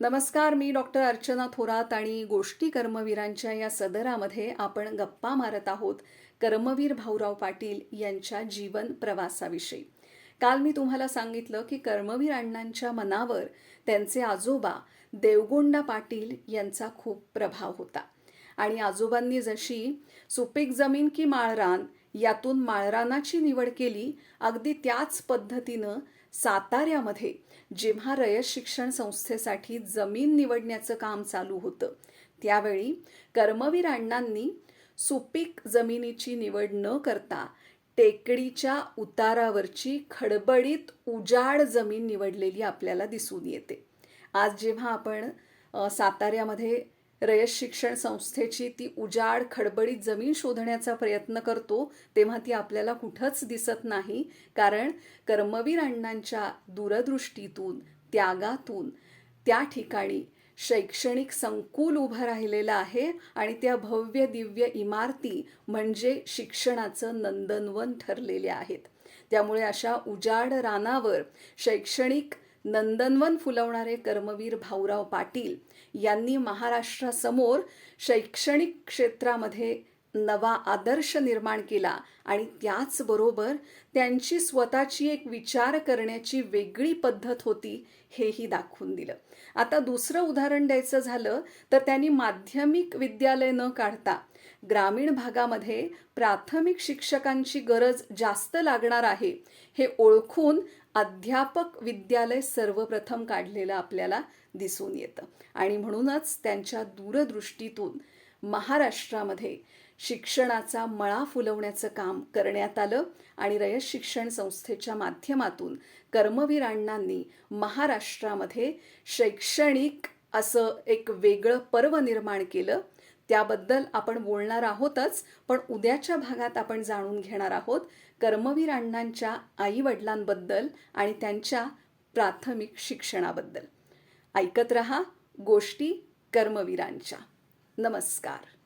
नमस्कार मी डॉक्टर अर्चना थोरात आणि गोष्टी कर्मवीरांच्या या सदरामध्ये आपण गप्पा मारत आहोत कर्मवीर भाऊराव पाटील यांच्या जीवन प्रवासाविषयी. काल मी तुम्हाला सांगितलं की कर्मवीर अण्णांच्या मनावर त्यांचे आजोबा देवगोंडा पाटील यांचा खूप प्रभाव होता. आणि आजोबांनी जशी सुपीक जमीन की माळरान यातून माळरानाची निवड केली अगदी त्याच पद्धतीनं साताऱ्यामध्ये जेव्हा रयत शिक्षण संस्थेसाठी जमीन निवडण्याचं काम चालू होतं. त्यावेळी कर्मवीर अण्णांनी सुपीक जमिनीची निवड न करता टेकडीच्या उतारावरची खडबडीत उजाड जमीन निवडलेली आपल्याला दिसून येते. आज जेव्हा आपण साताऱ्यामध्ये रयत शिक्षण संस्थेची ती उजाड खडबडीत जमीन शोधण्याचा प्रयत्न करतो तेव्हा ती आपल्याला कुठंच दिसत नाही. कारण कर्मवीर अण्णांच्या दूरदृष्टीतून त्यागातून त्या ठिकाणी शैक्षणिक संकुल उभं राहिलेलं आहे आणि त्या भव्य दिव्य इमारती म्हणजे शिक्षणाचं नंदनवन ठरलेल्या आहेत. त्यामुळे अशा उजाड रानावर शैक्षणिक नंदनवन फुलवणारे कर्मवीर भाऊराव पाटील यांनी महाराष्ट्रासमोर शैक्षणिक क्षेत्रामध्ये नवा आदर्श निर्माण केला आणि त्याचबरोबर त्यांची स्वतःची एक विचार करण्याची वेगळी पद्धत होती हेही दाखवून दिलं. आता दुसरं उदाहरण द्यायचं झालं तर त्यांनी माध्यमिक विद्यालय न काढता ग्रामीण भागामध्ये प्राथमिक शिक्षकांची गरज जास्त लागणार आहे हे ओळखून अध्यापक विद्यालय सर्वप्रथम काढलेलं आपल्याला दिसून येतं. आणि म्हणूनच त्यांच्या दूरदृष्टीतून महाराष्ट्रामध्ये शिक्षणाचा मळा फुलवण्याचं काम करण्यात आलं आणि रयत शिक्षण संस्थेच्या माध्यमातून कर्मवीर अण्णांनी महाराष्ट्रामध्ये शैक्षणिक असं एक वेगळं पर्व निर्माण केलं त्याबद्दल आपण बोलणार आहोतच पण उद्याच्या भागात आपण जाणून घेणार आहोत कर्मवीर अण्णांच्या आईवडिलांबद्दल आणि त्यांच्या प्राथमिक शिक्षणाबद्दल. ऐकत रहा गोष्टी कर्मवीरांच्या. नमस्कार.